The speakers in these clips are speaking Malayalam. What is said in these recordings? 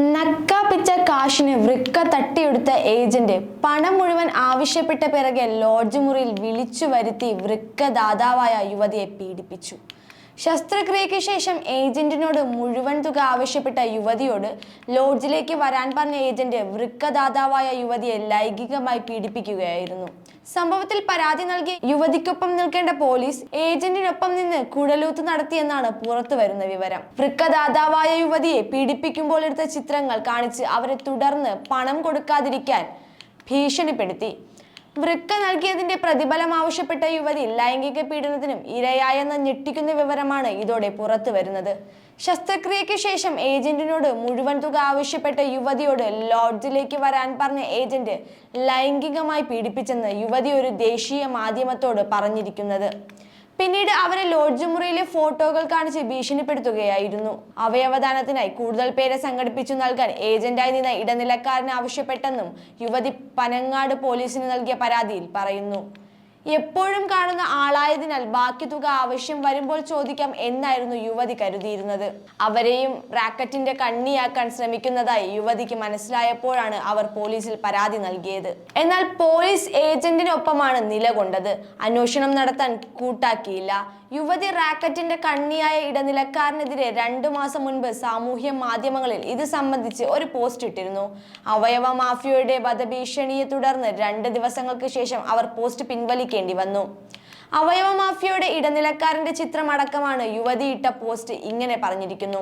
നക്കാപ്പിച്ച കാശിന് വൃക്ക തട്ടിയെടുത്ത ഏജന്റ് പണം മുഴുവൻ ആവശ്യപ്പെട്ട പിറകെ ലോഡ്ജ് മുറിയിൽ വിളിച്ചു വരുത്തി വൃക്ക ദാതാവായ യുവതിയെ പീഡിപ്പിച്ചു. ശസ്ത്രക്രിയയ്ക്ക് ശേഷം ഏജന്റിനോട് മുഴുവൻ തുക ആവശ്യപ്പെട്ട യുവതിയോട് ലോഡ്ജിലേക്ക് വരാൻ പറഞ്ഞ ഏജന്റ് വൃക്കദാതാവായ യുവതിയെ ലൈംഗികമായി പീഡിപ്പിക്കുകയായിരുന്നു. സംഭവത്തിൽ പരാതി നൽകി യുവതിക്കൊപ്പം നിൽക്കേണ്ട പോലീസ് ഏജന്റിനൊപ്പം നിന്ന് കുഴലൂത്ത് നടത്തിയെന്നാണ് പുറത്തു വരുന്ന വിവരം. വൃക്കദാതാവായ യുവതിയെ പീഡിപ്പിക്കുമ്പോൾ എടുത്ത ചിത്രങ്ങൾ കാണിച്ച് അവരെ തുടർന്ന് പണം കൊടുക്കാതിരിക്കാൻ ഭീഷണിപ്പെടുത്തി. വൃക്ക നൽകിയതിന്റെ പ്രതിഫലം ആവശ്യപ്പെട്ട യുവതി ലൈംഗിക പീഡനത്തിനും ഇരയായെന്ന ഞെട്ടിക്കുന്ന വിവരമാണ് ഇതോടെ പുറത്തു വരുന്നത്. ശസ്ത്രക്രിയയ്ക്ക് ശേഷം ഏജന്റിനോട് മുഴുവൻ തുക ആവശ്യപ്പെട്ട യുവതിയോട് ലോഡ്ജിലേക്ക് വരാൻ പറഞ്ഞ ഏജന്റ് ലൈംഗികമായി പീഡിപ്പിച്ചെന്ന് യുവതി ഒരു ദേശീയ മാധ്യമത്തോട് പറഞ്ഞിരിക്കുന്നത്. പിന്നീട് അവരെ ലോഡ്ജ് മുറിയിലെ ഫോട്ടോകൾ കാണിച്ച് ഭീഷണിപ്പെടുത്തുകയായിരുന്നു. അവയവദാനത്തിനായി കൂടുതൽ പേരെ സംഘടിപ്പിച്ചു നൽകാൻ ഏജന്റായി നിന്ന ഇടനിലക്കാരന് ആവശ്യപ്പെട്ടെന്നും യുവതി പനങ്ങാട് പോലീസിന് നൽകിയ പരാതിയിൽ പറയുന്നു. എപ്പോഴും കാണുന്ന ആളായതിനാൽ ബാക്കി തുക ആവശ്യം വരുമ്പോൾ ചോദിക്കാം എന്നായിരുന്നു യുവതി കരുതിയിരുന്നത്. അവരെയും റാക്കറ്റിന്റെ കണ്ണിയാക്കാൻ ശ്രമിക്കുന്നതായി യുവതിക്ക് മനസ്സിലായപ്പോഴാണ് അവർ പോലീസിൽ പരാതി നൽകിയത്. എന്നാൽ പോലീസ് ഏജന്റിനൊപ്പമാണ് നിലകൊണ്ടത്. അന്വേഷണം നടത്താൻ കൂട്ടാക്കിയില്ല. യുവതി റാക്കറ്റിന്റെ കണ്ണിയായ ഇടനിലക്കാരനെതിരെ രണ്ടു മാസം മുൻപ് സാമൂഹ്യ മാധ്യമങ്ങളിൽ ഇത് സംബന്ധിച്ച് ഒരു പോസ്റ്റ് ഇട്ടിരുന്നു. അവയവ മാഫിയയുടെ വധഭീഷണിയെ തുടർന്ന് രണ്ട് ദിവസങ്ങൾക്ക് ശേഷം അവർ പോസ്റ്റ് പിൻവലിക്കേണ്ടി വന്നു. അവയവ മാഫിയയുടെ ഇടനിലക്കാരന്റെ ചിത്രമടക്കമാണ് യുവതി ഇട്ട പോസ്റ്റ് ഇങ്ങനെ പറഞ്ഞിരിക്കുന്നു.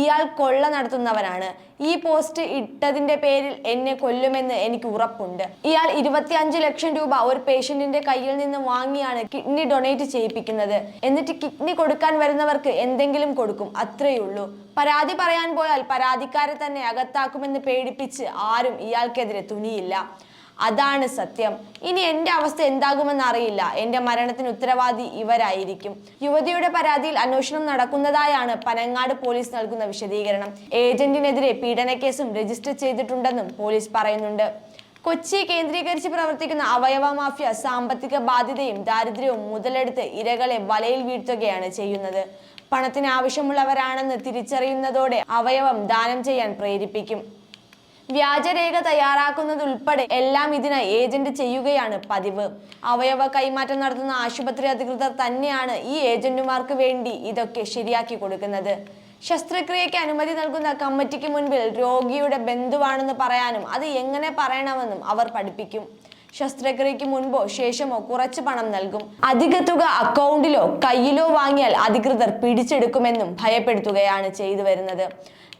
ഇയാൾ കൊള്ള നടത്തുന്നവനാണ്. ഈ പോസ്റ്റ് ഇട്ടതിന്റെ പേരിൽ എന്നെ കൊല്ലുമെന്ന് എനിക്ക് ഉറപ്പുണ്ട്. ഇയാൾ ഇരുപത്തിയഞ്ച് ലക്ഷം രൂപ ഒരു പേഷ്യന്റിന്റെ കയ്യിൽ നിന്ന് വാങ്ങിയാണ് കിഡ്നി ഡൊണേറ്റ് ചെയ്യിപ്പിക്കുന്നത്. എന്നിട്ട് കിഡ്നി കൊടുക്കാൻ വരുന്നവർക്ക് എന്തെങ്കിലും കൊടുക്കും. അത്രയേ ഉള്ളൂ. പരാതി പറയാൻ പോയാൽ പരാതിക്കാരെ തന്നെ അകത്താക്കുമെന്ന് പേടിപ്പിച്ച് ആരും ഇയാൾക്കെതിരെ തുനിയില്ല. അതാണ് സത്യം. ഇനി എന്റെ അവസ്ഥ എന്താകുമെന്ന് അറിയില്ല എന്റെ മരണത്തിന് ഉത്തരവാദി ഇവരായിരിക്കും. യുവതിയുടെ പരാതിയിൽ അന്വേഷണം നടക്കുന്നതായാണ് പനങ്ങാട് പോലീസ് നൽകുന്ന വിശദീകരണം. ഏജന്റിനെതിരെ പീഡനക്കേസും രജിസ്റ്റർ ചെയ്തിട്ടുണ്ടെന്നും പോലീസ് പറയുന്നുണ്ട്. കൊച്ചി കേന്ദ്രീകരിച്ച് പ്രവർത്തിക്കുന്ന അവയവ മാഫിയ സാമ്പത്തിക ബാധ്യതയും ദാരിദ്ര്യവും മുതലെടുത്ത് ഇരകളെ വലയിൽ വീഴ്ത്തുകയാണ് ചെയ്യുന്നത്. പണത്തിന് ആവശ്യമുള്ളവരാണെന്ന് തിരിച്ചറിയുന്നതോടെ അവയവം ദാനം ചെയ്യാൻ പ്രേരിപ്പിക്കും. വ്യാജരേഖ തയ്യാറാക്കുന്നതുൾപ്പെടെ എല്ലാം ഇതിനായി ഏജന്റ് ചെയ്യുകയാണ് പതിവ്. അവയവ കൈമാറ്റം നടത്തുന്ന ആശുപത്രി അധികൃതർ തന്നെയാണ് ഈ ഏജന്റുമാർക്ക് വേണ്ടി ഇതൊക്കെ ശരിയാക്കി കൊടുക്കുന്നത്. ശസ്ത്രക്രിയയ്ക്ക് അനുമതി നൽകുന്ന കമ്മിറ്റിക്ക് മുൻപിൽ രോഗിയുടെ ബന്ധുവാണെന്ന് പറയാനും അത് എങ്ങനെ പറയണമെന്നും അവർ പഠിപ്പിക്കും. ശസ്ത്രക്രിയയ്ക്ക് മുൻപോ ശേഷമോ കുറച്ച് പണം നൽകും. അധിക തുക അക്കൗണ്ടിലോ കയ്യിലോ വാങ്ങിയാൽ അധികൃതർ പിടിച്ചെടുക്കുമെന്നും ഭയപ്പെടുത്തുകയാണ് ചെയ്തു വരുന്നത്.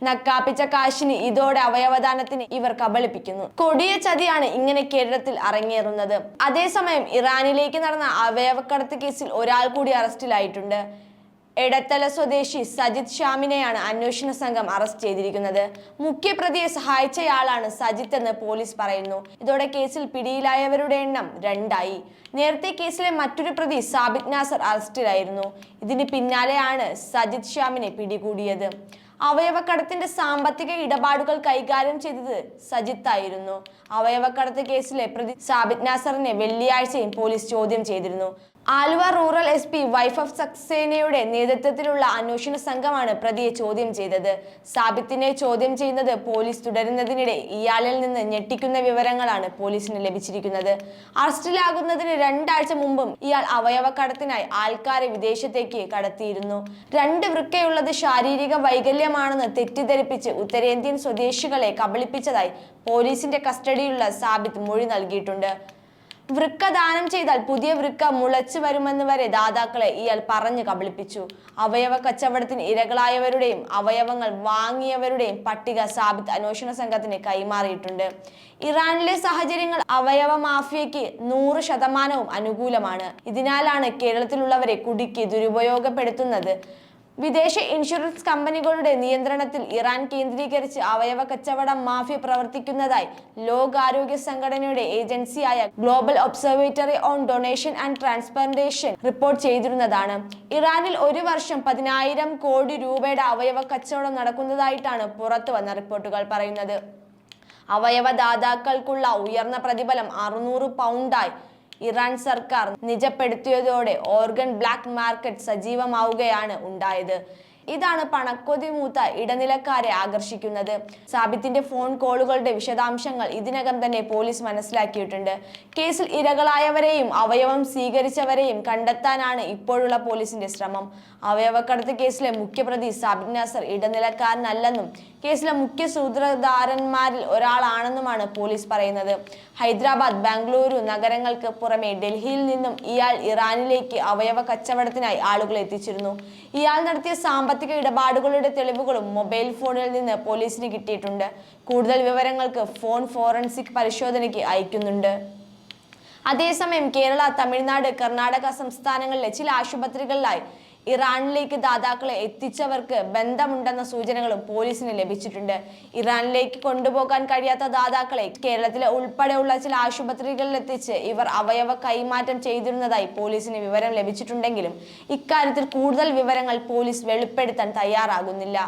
നക്കാപ്പിച്ച കാശിന് ഇതോടെ അവയവദാനത്തിന് ഇവർ കബളിപ്പിക്കുന്നു. കൊടിയ ചതിയാണ് ഇങ്ങനെ കേരളത്തിൽ അരങ്ങേറുന്നത്. അതേസമയം ഇറാനിലേക്ക് നടന്ന അവയവക്കടത്ത് കേസിൽ ഒരാൾ കൂടി അറസ്റ്റിലായിട്ടുണ്ട്. എടത്തല സ്വദേശി സജിത് ഷ്യാമിനെയാണ് അന്വേഷണ സംഘം അറസ്റ്റ് ചെയ്തിരിക്കുന്നത്. മുഖ്യപ്രതിയെ സഹായിച്ചയാളാണ് സജിത്ത് എന്ന് പോലീസ് പറയുന്നു. ഇതോടെ കേസിൽ പിടിയിലായവരുടെ എണ്ണം രണ്ടായി. നേരത്തെ കേസിലെ മറ്റൊരു പ്രതി സാബിത് നാസർ അറസ്റ്റിലായിരുന്നു. ഇതിന് പിന്നാലെയാണ് സജിത് ഷ്യാമിനെ പിടികൂടിയത്. അവയവക്കടത്തിന്റെ സാമ്പത്തിക ഇടപാടുകൾ കൈകാര്യം ചെയ്തത് സജിത്ത് ആയിരുന്നു. അവയവക്കടത്ത് കേസിലെ പ്രതി സാബിത് നാസറിനെ വെള്ളിയാഴ്ചയും പോലീസ് ചോദ്യം ചെയ്തിരുന്നു. Aluva rural S P wife of സക്സേനയുടെ നേതൃത്വത്തിലുള്ള അന്വേഷണ സംഘമാണ് പ്രതിയെ ചോദ്യം ചെയ്തത്. സാബിത്തിനെ ചോദ്യം ചെയ്യുന്നത് പോലീസ് തുടരുന്നതിനിടെ ഇയാളിൽ നിന്ന് ഞെട്ടിക്കുന്ന വിവരങ്ങളാണ് പോലീസിന് ലഭിച്ചിരിക്കുന്നത്. അറസ്റ്റിലാകുന്നതിന് രണ്ടാഴ്ച മുമ്പും ഇയാൾ അവയവ കടത്തിനായി ആൾക്കാരെ വിദേശത്തേക്ക് കടത്തിയിരുന്നു. രണ്ട് വൃക്കയുള്ളത് ശാരീരിക വൈകല്യമാണെന്ന് തെറ്റിദ്ധരിപ്പിച്ച് ഉത്തരേന്ത്യൻ സ്വദേശികളെ കബളിപ്പിച്ചതായി പോലീസിന്റെ കസ്റ്റഡിയിലുള്ള സാബിത്ത് മൊഴി നൽകിയിട്ടുണ്ട്. വൃക്ക ദാനം ചെയ്താൽ പുതിയ വൃക്ക മുളച്ചു വരുമെന്ന് വരെ ദാതാക്കളെ ഇയാൾ പറഞ്ഞു കബളിപ്പിച്ചു. അവയവ കച്ചവടത്തിന് ഇരകളായവരുടെയും അവയവങ്ങൾ വാങ്ങിയവരുടെയും പട്ടിക സാബിത്ത് അന്വേഷണ സംഘത്തിന് കൈമാറിയിട്ടുണ്ട്. ഇറാനിലെ സാഹചര്യങ്ങൾ അവയവ മാഫിയയ്ക്ക് നൂറ് ശതമാനവും അനുകൂലമാണ്. ഇതിനാലാണ് കേരളത്തിലുള്ളവരെ കുടുക്കി ദുരുപയോഗപ്പെടുത്തുന്നത്. വിദേശ ഇൻഷുറൻസ് കമ്പനികളുടെ നിയന്ത്രണത്തിൽ ഇറാൻ കേന്ദ്രീകരിച്ച് അവയവ കച്ചവടം മാഫിയ പ്രവർത്തിക്കുന്നതായി ലോകാരോഗ്യ സംഘടനയുടെ ഏജൻസിയായ global observatory on donation and transplantation report ചെയ്തിരുന്നതാണ്. ഇറാനിൽ ഒരു വർഷം പതിനായിരം കോടി രൂപയുടെ അവയവ കച്ചവടം നടക്കുന്നതായിട്ടാണ് പുറത്തു വന്ന റിപ്പോർട്ടുകൾ പറയുന്നത്. അവയവദാതാക്കൾക്കുള്ള ഉയർന്ന പ്രതിഫലം അറുന്നൂറ് പൗണ്ടായി. ഇറാൻ സർക്കാർ നിജപ്പെടുത്തിയതോടെ ഓർഗൻ ബ്ലാക്ക് മാർക്കറ്റ് സജീവമാവുകയാണ് ഉണ്ടായത്. ഇതാണ് പണക്കൊതി മൂത്ത ഇടനിലക്കാരെ ആകർഷിക്കുന്നത്. സാബിത്തിന്റെ ഫോൺ കോളുകളുടെ വിശദാംശങ്ങൾ ഇതിനകം തന്നെ പോലീസ് മനസ്സിലാക്കിയിട്ടുണ്ട്. കേസിൽ ഇരകളായവരെയും അവയവം സ്വീകരിച്ചവരെയും കണ്ടെത്താനാണ് ഇപ്പോഴുള്ള പോലീസിന്റെ ശ്രമം. അവയവക്കടത്ത് കേസിലെ മുഖ്യപ്രതി സാബിത് നാസർ ഇടനിലക്കാരനല്ലെന്നും കേസിലെ മുഖ്യ സൂത്രധാരന്മാരിൽ ഒരാളാണെന്നുമാണ് പോലീസ് പറയുന്നത്. ഹൈദരാബാദ് ബാംഗ്ലൂരു നഗരങ്ങൾക്ക് പുറമെ ഡൽഹിയിൽ നിന്നും ഇയാൾ ഇറാനിലേക്ക് അവയവ കച്ചവടത്തിനായി ആളുകൾ എത്തിച്ചിരുന്നു. ഇയാൾ നടത്തിയ സാമ്പത്തിക ഇടപാടുകളുടെ തെളിവുകളും മൊബൈൽ ഫോണിൽ നിന്ന് പോലീസിന് കിട്ടിയിട്ടുണ്ട്. കൂടുതൽ വിവരങ്ങൾക്ക് ഫോൺ ഫോറൻസിക് പരിശോധനയ്ക്ക് അയക്കുന്നുണ്ട്. അതേസമയം കേരള തമിഴ്നാട് കർണാടക സംസ്ഥാനങ്ങളിലെ ചില ആശുപത്രികളിലായി ഇറാനിലേക്ക് ദാതാക്കളെ എത്തിച്ചവർക്ക് ബന്ധമുണ്ടെന്ന സൂചനകളും പോലീസിന് ലഭിച്ചിട്ടുണ്ട്. ഇറാനിലേക്ക് കൊണ്ടുപോകാൻ കഴിയാത്ത ദാതാക്കളെ കേരളത്തിലെ ഉൾപ്പെടെയുള്ള ചില ആശുപത്രികളിൽ എത്തിച്ച് ഇവർ അവയവ കൈമാറ്റം ചെയ്തിരുന്നതായി പോലീസിന് വിവരം ലഭിച്ചിട്ടുണ്ടെങ്കിലും ഇക്കാര്യത്തിൽ കൂടുതൽ വിവരങ്ങൾ പോലീസ് വെളിപ്പെടുത്താൻ തയ്യാറാകുന്നില്ല.